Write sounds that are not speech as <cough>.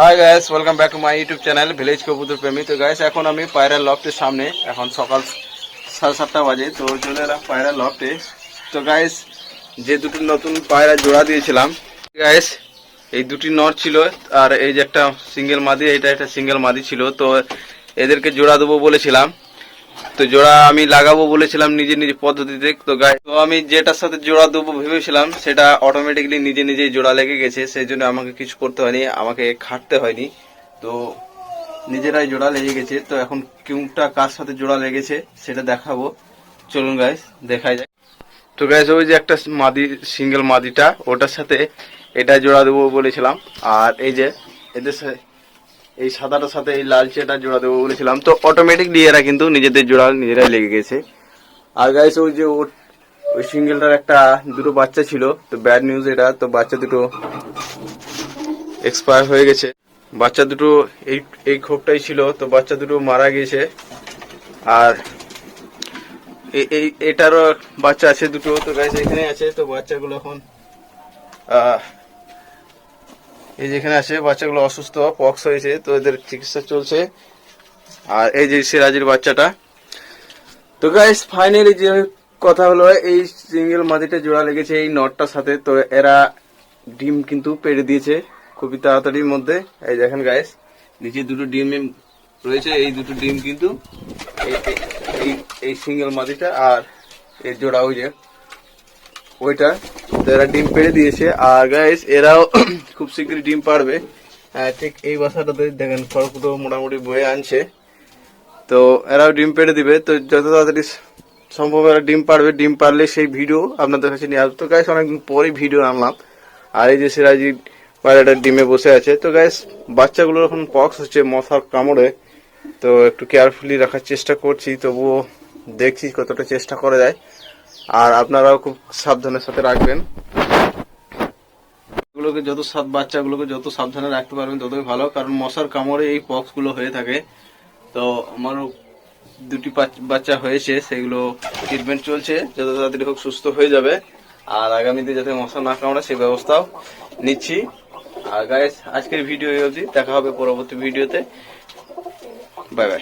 Hi guys welcome back to my YouTube channel village কবুতর প্রেমী তো গাইস এখন আমি পায়রা লফটের সামনে, এখন সকাল সাড়ে সাতটা বাজে, তো চলে এলাম পায়রা লফটে তো গাইস যে দুটি নতুন পায়রা জোড়া দিয়েছিলাম গাইস এই দুটি নর ছিল, আর এই যে একটা সিঙ্গেল মাদি, এটা একটা সিঙ্গেল মাদি ছিল, তো এদেরকে জোড়া দেবো বলেছিলাম। তো জোড়া আমি লাগাবো বলেছিলাম নিজে নিজে পদ্ধতিতে, তো গাই তো আমি যেটার সাথে জোড়া দেবো ভেবেছিলাম, সেটা অটোমেটিকলি নিজে নিজেই জোড়া লেগে গেছে, সেই জন্য আমাকে কিছু করতে হয়নি, আমাকে খাটতে হয়নি। তো নিজেরাই জোড়া লেগে গেছে, তো এখন কোনটা কার সাথে জোড়া লেগেছে সেটা দেখাবো। চলুন গাইস দেখাই যায় তো গাইস ওই যে একটা মাদি সিঙ্গেল মাদিটা, ওটার সাথে এটা জোড়া দেবো বলেছিলাম, আর এই যে, এদের সাথে এই সাদাটার সাথে এই লালচেটা জোড়া দেবো বলেছিলাম। তো অটোমেটিকলি এরা কিন্তু নিজেদের জোড়া নিজেরাই লেগে গেছে। আর গাইস ওই যে ওর ওই সিঙ্গেলটার একটা দুটো বাচ্চা ছিল, তো ব্যাড নিউজ এটা, তো বাচ্চা দুটো এক্সপায়ার হয়ে গেছে। বাচ্চা দুটো এই এই খোপটাই ছিল, তো বাচ্চা দুটো মারা গেছে। আর এই এটারও বাচ্চা আছে দুটো, তো গাইস এখানে আছে, তো বাচ্চাগুলো এখন এই যেখানে আছে বাচ্চাগুলো অসুস্থ, পক্স হয়েছে, তো এদের চিকিৎসা চলছে। আর এই যে সিরাজির বাচ্চাটা। তো গাইস ফাইনালি যে কথা হলো, এই সিঙ্গেল মাদিটা জোড়া লেগেছে, এই নটটার সাথে। তো এরা ডিম কিন্তু পেড়ে দিয়েছে, খুবই তাড়াতাড়ির মধ্যে। এই দেখেন গাইস নিচে দুটো ডিম রয়েছে, এই দুটো ডিম কিন্তু এই- সিঙ্গেল মাদিটা আর এর জোড়া ওই যে ওইটা। তো এরা ডিম পেড়ে দিয়েছে। আর গাইস এরাও <coughs> খুব শীঘ্রই ডিম পারবে আহ, ঠিক এই বাসাটাতে দেখেন খড়কুটো মোটামুটি বয়ে আনছে। তো এরাও ডিম পেড়ে দিবে। তো যত তাড়াতাড়ি সম্ভব এরা ডিম পারবে ডিম পারলে সেই ভিডিও আপনাদের কাছে নিয়ে আসবে। তো গাইস অনেকদিন পরে ভিডিও আনলাম। আর এই যে সিরাজি পায়রাটা ডিমে বসে আছে। তো গাইস বাচ্চাগুলোর এখন পক্স হচ্ছে মশার কামড়ে। তো একটু কেয়ারফুলি রাখার চেষ্টা করছি। তবুও দেখছি কতটা চেষ্টা করা যায়। আর আপনারাও খুব সাবধানের সাথে রাখবেন। যত সাত বাচ্চাগুলোকে যত সাবধানে রাখতে পারবেন, ততই ভালো। কারণ মশার কামড়ে এই পক্সগুলো হয়ে থাকে। তো আমারও দুটি বাচ্চা হয়েছে, সেগুলো ট্রিটমেন্ট চলছে। যত তাড়াতাড়ি হোক সুস্থ হয়ে যাবে। আর আগামীতে যাতে মশা না কামড়ে সেই ব্যবস্থাও নিচ্ছি। আর গাইস আজকের ভিডিও এই অবধি। দেখা হবে পরবর্তী ভিডিওতে বাই বাই